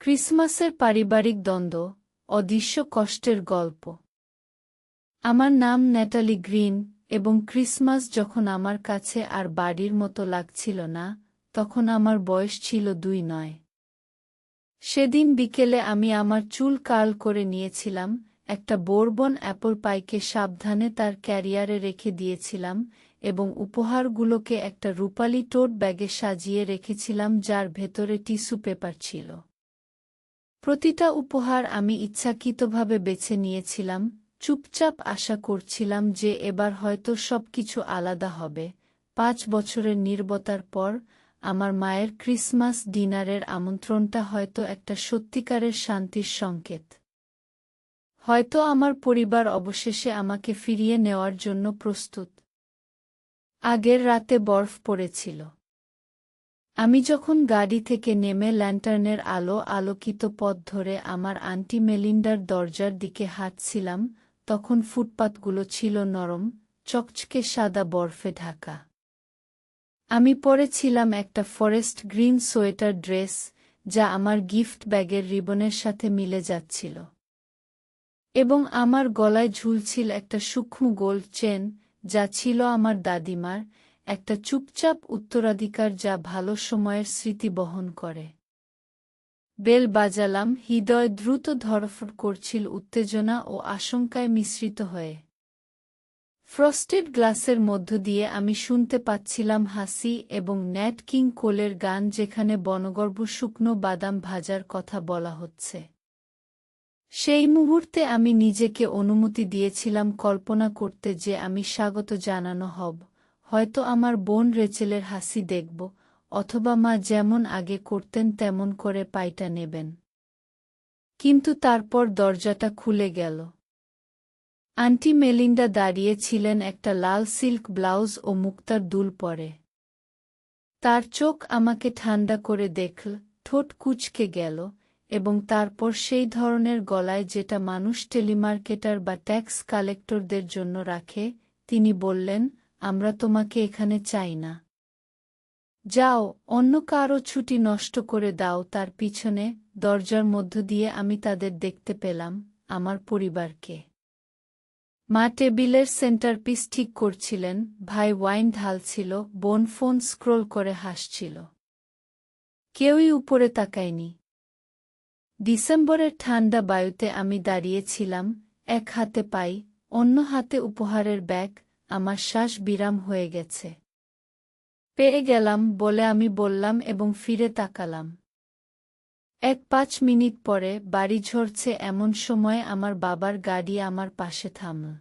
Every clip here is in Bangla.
ক্রিসমাসের পারিবারিক দ্বন্দ্ব, অদৃশ্য কষ্টের গল্প। আমার নাম ন্যাটালি গ্রিন এবং ক্রিসমাস যখন আমার কাছে আর বাড়ির মতো লাগছিল না, তখন আমার বয়স ছিল দুই নয়। সেদিন বিকেলে আমি আমার চুল কার্ল করে নিয়েছিলাম, একটা বোরবন অ্যাপল পাইকে সাবধানে তার ক্যারিয়ারে রেখে দিয়েছিলাম এবং উপহারগুলোকে একটা রূপালি টোট ব্যাগে সাজিয়ে রেখেছিলাম যার ভেতরে টিস্যু পেপার ছিল। প্রতিটা উপহার আমি ইচ্ছাকৃতভাবে বেছে নিয়েছিলাম, চুপচাপ আশা করছিলাম যে এবার হয়তো সবকিছু আলাদা হবে। পাঁচ বছরের নির্বতার পর আমার মায়ের ক্রিসমাস ডিনারের আমন্ত্রণটা হয়তো একটা সত্যিকারের শান্তির সংকেত। হয়তো আমার পরিবার অবশেষে আমাকে ফিরিয়ে নেওয়ার জন্য প্রস্তুত। আগের রাতে বরফ পড়েছিল। আমি যখন গাড়ি থেকে নেমে ল্যান্টার্নের আলো আলোকিত পথ ধরে আমার আন্টি মেলিন্ডার দরজার দিকে হাঁটছিলাম, তখন ফুটপাতগুলো ছিল নরম, চকচকে সাদা বরফে ঢাকা। আমি পরেছিলাম একটা ফরেস্ট গ্রিন সোয়েটার ড্রেস, যা আমার গিফট ব্যাগের রিবনের সাথে মিলে যাচ্ছিল। এবং আমার গলায় ঝুলছিল একটা সূক্ষ্ম গোল্ড চেন, যা ছিল আমার দাদিমার একটা চুপচাপ উত্তরাধিকার যা ভালো সময়ের স্মৃতি বহন করে। বেল বাজালাম, হৃদয় দ্রুত ধরফর করছিল উত্তেজনা ও আশঙ্কায় মিশ্রিত হয়ে। ফ্রস্টেড গ্লাসের মধ্য দিয়ে আমি শুনতে পাচ্ছিলাম হাসি এবং ন্যাট কিং কোলের গান যেখানে বনগর্ভ শুকনো বাদাম ভাজার কথা বলা হচ্ছে। সেই মুহূর্তে আমি নিজেকে অনুমতি দিয়েছিলাম কল্পনা করতে যে আমি স্বাগত জানানো হব। হয়তো আমার বোন রেচেলের হাসি দেখব, অথবা মা যেমন আগে করতেন তেমন করে পাইটা নেবেন। কিন্তু তারপর দরজাটা খুলে গেল। আন্টি মেলিন্ডা দাঁড়িয়ে ছিলেন একটা লাল সিল্ক ব্লাউজ ও মুক্তার দুল পরে। তার চোখ আমাকে ঠান্ডা করে দেখল, ঠোঁট কুচকে গেল, এবং তারপর সেই ধরনের গলায় যেটা মানুষ টেলিমার্কেটার বা ট্যাক্স কালেক্টরদের জন্য রাখে, তিনি বললেন আমরা তোমাকে এখানে চাই না। যাও, অন্য কারও ছুটি নষ্ট করে দাও, তার পিছনে, দরজার মধ্য দিয়ে আমি তাদের দেখতে পেলাম, আমার পরিবারকে। মা টেবিলের সেন্টারপিস ঠিক করছিলেন, ভাই ওয়াইন ঢালছিল, বোন ফোন স্ক্রোল করে হাসছিল। কেউই উপরে তাকায়নি। ডিসেম্বরের ঠান্ডা বায়ুতে আমি দাঁড়িয়েছিলাম, এক হাতে পাই, অন্য হাতে উপহারের ব্যাগ আমার শ্বাস বিরাম হয়ে গেছে। পেয়ে গেলাম বলে আমি বললাম এবং ফিরে তাকালাম। এক পাঁচ মিনিট পরে বাড়ি ঝরছে এমন সময় আমার বাবার গাড়ি আমার পাশে থামল।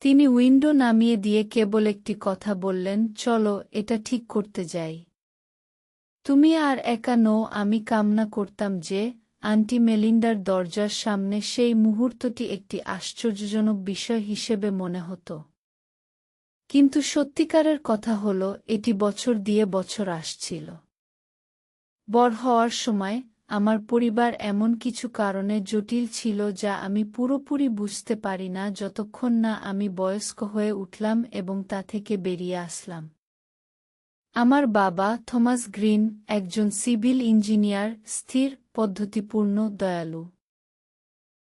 তিনি উইন্ডো নামিয়ে দিয়ে কেবল একটি কথা বললেন, চলো, এটা ঠিক করতে যাই। তুমি আর একা নো আমি কামনা করতাম যে, আন্টি মেলিন্ডার দরজার সামনে সেই মুহূর্তটি একটি আশ্চর্যজনক বিষয় হিসেবে মনে হতো। কিন্তু সত্যিকারের কথা হল, এটি বছর দিয়ে বছর আসছিল। বড় হওয়ার সময় আমার পরিবার এমন কিছু কারণে জটিল ছিল যা আমি পুরোপুরি বুঝতে পারি না যতক্ষণ না আমি বয়স্ক হয়ে উঠলাম এবং তা থেকে বেরিয়ে আসলাম। আমার বাবা থমাস গ্রিন একজন সিভিল ইঞ্জিনিয়ার, স্থির, পদ্ধতিপূর্ণ, দয়ালু।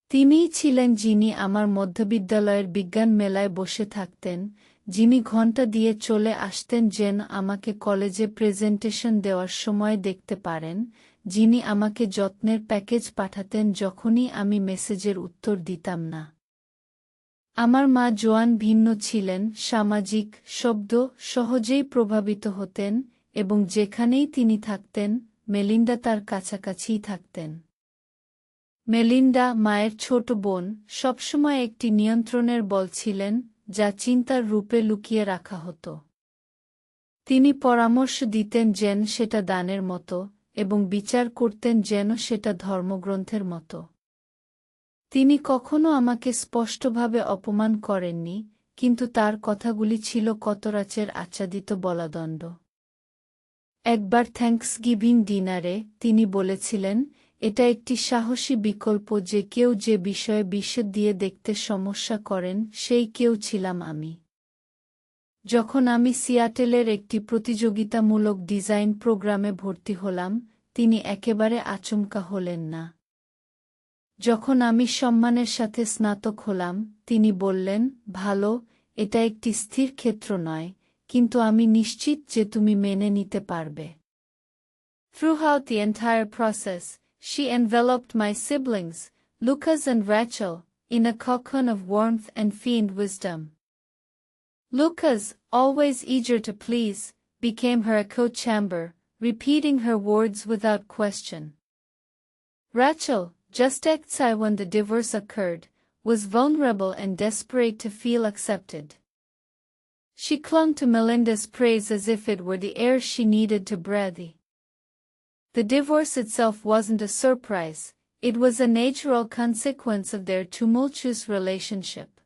তিনিই ছিলেন যিনি আমার মধ্যবিদ্যালয়ের বিজ্ঞান মেলায় বসে থাকতেন যিনি ঘণ্টা দিয়ে চলে আসতেন যেন আমাকে কলেজে প্রেজেন্টেশন দেওয়ার সময় দেখতে পারেন, যিনি আমাকে যত্নের প্যাকেজ পাঠাতেন যখনই আমি মেসেজের উত্তর দিতাম না। আমার মা জোয়ান ভিন্ন ছিলেন, সামাজিক, শব্দ সহজেই প্রভাবিত হতেন এবং যেখানেই তিনি থাকতেন, মেলিন্ডা তার কাছাকাছিই থাকতেন। মেলিন্ডা মায়ের ছোট বোন, সবসময় একটি নিয়ন্ত্রণের বল ছিলেন যা চিন্তার রূপে লুকিয়ে রাখা হতো। তিনি পরামর্শ দিতেন যেন সেটা দানের মতো এবং বিচার করতেন যেন সেটা ধর্মগ্রন্থের মতো। তিনি কখনো আমাকে স্পষ্টভাবে অপমান করেননি, কিন্তু তার কথাগুলি ছিল কতরাচের আচ্ছাদিত বলাদণ্ড। একবার থ্যাঙ্কসগিভিং ডিনারে তিনি বলেছিলেন এটা একটি সাহসী বিকল্প যে কেউ যে বিষয়ে বিশ্বদ দিয়ে দেখতে সমস্যা করেন সেই কেউ ছিলাম আমি। যখন আমি সিয়াটেলের একটি প্রতিযোগিতামূলক ডিজাইন প্রোগ্রামে ভর্তি হলাম তিনি একেবারে আচমকা হলেন না। যখন আমি সম্মানের সাথে স্নাতক হলাম তিনি বললেন ভালো এটা একটি স্থির ক্ষেত্র নয় কিন্তু আমি নিশ্চিত যে তুমি মেনে নিতে পারবে। Throughout the entire process, she enveloped my siblings, Lucas and Rachel, in a cocoon of warmth and feigned wisdom. Lucas, always eager to please, became her echo chamber, repeating her words without question. Rachel, just outside when the divorce occurred, was vulnerable and desperate to feel accepted. She clung to Melinda's praise as if it were the air she needed to breathe. The divorce itself wasn't a surprise, it was a natural consequence of their tumultuous relationship.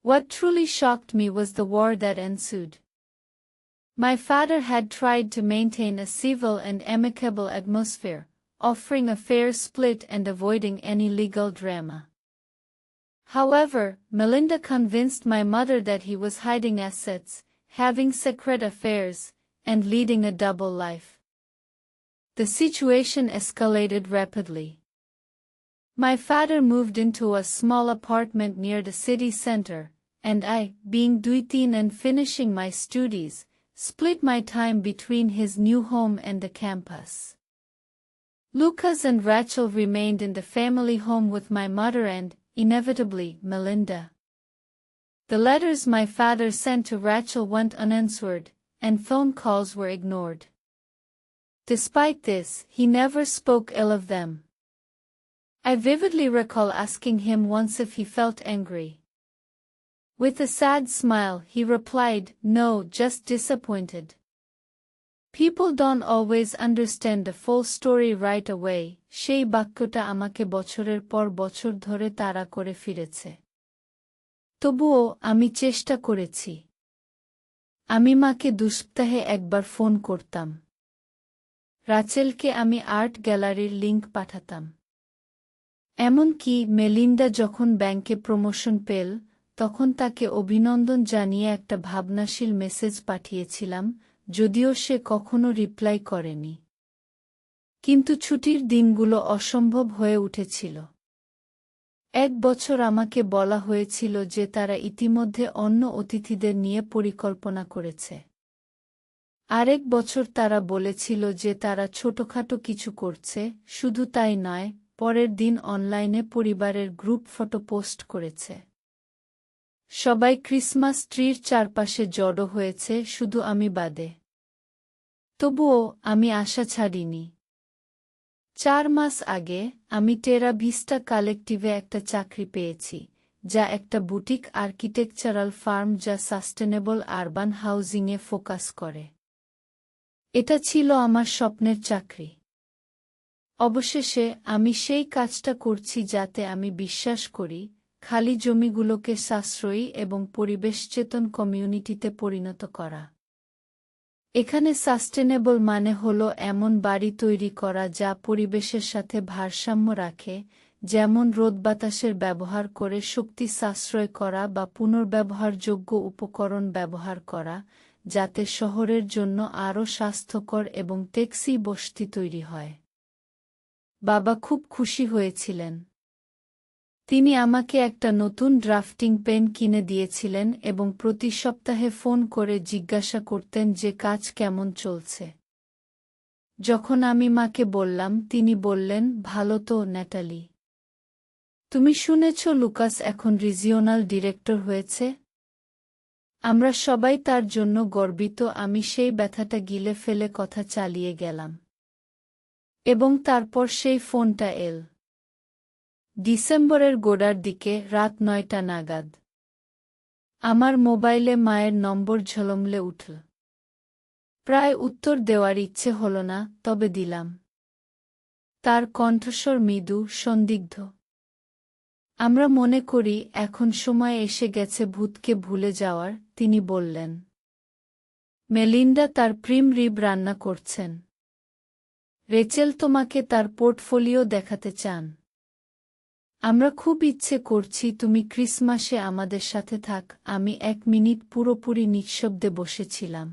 What truly shocked me was the war that ensued. My father had tried to maintain a civil and amicable atmosphere, offering a fair split and avoiding any legal drama. However, Melinda convinced my mother that he was hiding assets, having secret affairs, and leading a double life. The situation escalated rapidly. My father moved into a small apartment near the city center, and I, being Duitin and finishing my studies, split my time between his new home and the campus. Lucas and Rachel remained in the family home with my mother and, inevitably, Melinda. The letters my father sent to Rachel went unanswered, and phone calls were ignored. Despite this, he never spoke ill of them. I vividly recall asking him once if he felt angry. With a sad smile, he replied, No, just disappointed. People don't always understand the full story right away, সেই বাক্যটা আমাকে বছরের পর বছর ধরে তাড়া করে ফিরেছে তবুও আমি চেষ্টা করেছি আমি মাকে দুসপ্তাহে একবার ফোন করতাম রাচেলকে আমি আর্ট গ্যালারির লিংক পাঠাতাম। এমনকি মেলিন্ডা যখন ব্যাংকে প্রমোশন পেল, তখন তাকে অভিনন্দন জানিয়ে একটা ভাবনাশীল মেসেজ পাঠিয়েছিলাম, যদিও সে কখনো রিপ্লাই করেনি। কিন্তু ছুটির দিনগুলো অসম্ভব হয়ে উঠেছিল। এক বছর আমাকে বলা হয়েছিল যে তারা ইতিমধ্যে অন্য অতিথিদের নিয়ে পরিকল্পনা করেছে। আরেক বছর তারা বলেছিল যে তারা ছোটখাটো কিছু করছে, শুধু তাই নয়, পরের দিন অনলাইনে পরিবারের গ্রুপ ফটো পোস্ট করেছে। সবাই ক্রিসমাস ট্রির চারপাশে জড়ো হয়েছে, শুধু আমি বাদে। তবুও, আমি আশা ছাড়িনি। চার মাস আগে, আমি টেরা ভিস্টা কালেকটিভে একটা চাকরি পেয়েছি, যা একটা বুটিক আর্কিটেকচারাল ফার্ম যা সাস্টেনেবল আরবান হাউজিংয়ে ফোকাস করে। এটা ছিল আমার স্বপ্নের চাকরি। অবশেষে আমি সেই কাজটা করছি যাতে আমি বিশ্বাস করি, খালি জমিগুলোকে সাশ্রয়ী এবং পরিবেশচেতন কমিউনিটিতে পরিণত করা। এখানে সাস্টেনেবল মানে হল এমন বাড়ি তৈরি করা যা পরিবেশের সাথে ভারসাম্য রাখে, যেমন রোদ বাতাসের ব্যবহার করে শক্তি সাশ্রয় করা বা পুনর্ব্যবহারযোগ্য উপকরণ ব্যবহার করা যাতে শহরের জন্য আরও স্বাস্থ্যকর এবং টেক্সি বসতি তৈরি হয়। বাবা খুব খুশি হয়েছিলেন। তিনি আমাকে একটা নতুন ড্রাফটিং পেন কিনে দিয়েছিলেন এবং প্রতি সপ্তাহে ফোন করে জিজ্ঞাসা করতেন যে কাজ কেমন চলছে। যখন আমি মাকে বললাম, তিনি বললেন, ভালো তো, ন্যাটালি। তুমি শুনেছ লুকাস এখন রিজিওনাল ডিরেক্টর হয়েছে? আমরা সবাই তার জন্য গর্বিত, আমি সেই ব্যথাটা গিলে ফেলে কথা চালিয়ে গেলাম। এবং তারপর সেই ফোনটা এল। ডিসেম্বরের গোড়ার দিকে রাত নয়টা নাগাদ। আমার মোবাইলে মায়ের নম্বর ঝলমলে উঠল। প্রায় উত্তর দেওয়ার ইচ্ছে হল না, তবে দিলাম। তার কণ্ঠস্বর মৃদু, সন্দিগ্ধ। আমরা মনে করি, এখন সময় এসে গেছে ভূতকে ভুলে যাওয়ার, তিনি বললেন। মেলিন্ডা তার প্রিম রিব রান্না করছেন। রেচেল তোমাকে তার পোর্টফোলিও দেখাতে চান। আমরা খুব ইচ্ছে করছি তুমি ক্রিসমাসে আমাদের সাথে থাক, আমি এক মিনিট পুরোপুরি নিঃশব্দে বসেছিলাম।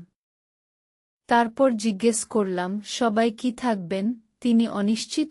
তারপর জিজ্ঞেস করলাম, সবাই কি থাকবেন? তিনি অনিশ্চিত